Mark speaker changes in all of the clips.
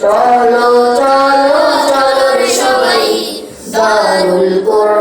Speaker 1: চলো চলো চলো সবাই। দারুল কোরআন।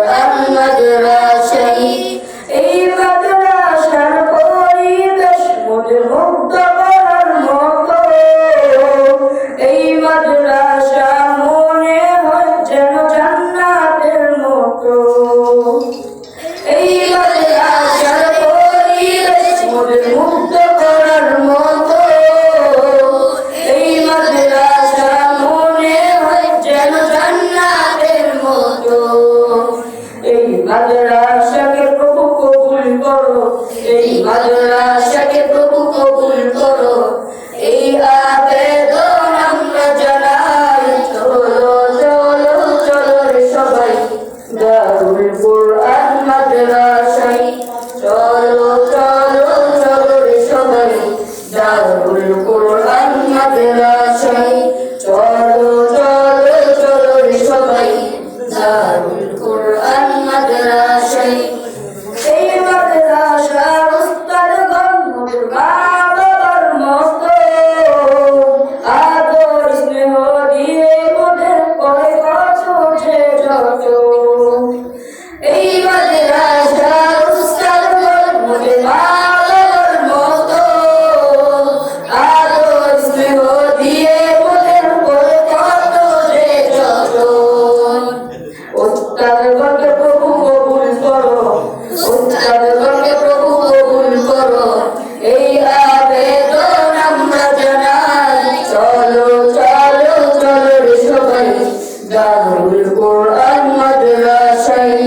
Speaker 1: দারুল কোরআন মাদ্রাসায়।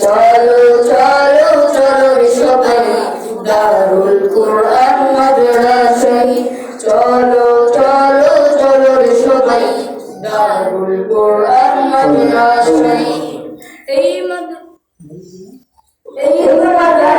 Speaker 1: চলো চলো চলো সবাই দারুল কোরআন মাদ্রাসায়। চলো চলো চলো সবাই দারুল কোরআন মাদ্রাসায়। এই মাদ্রাসায় এই মাদ্রাসায়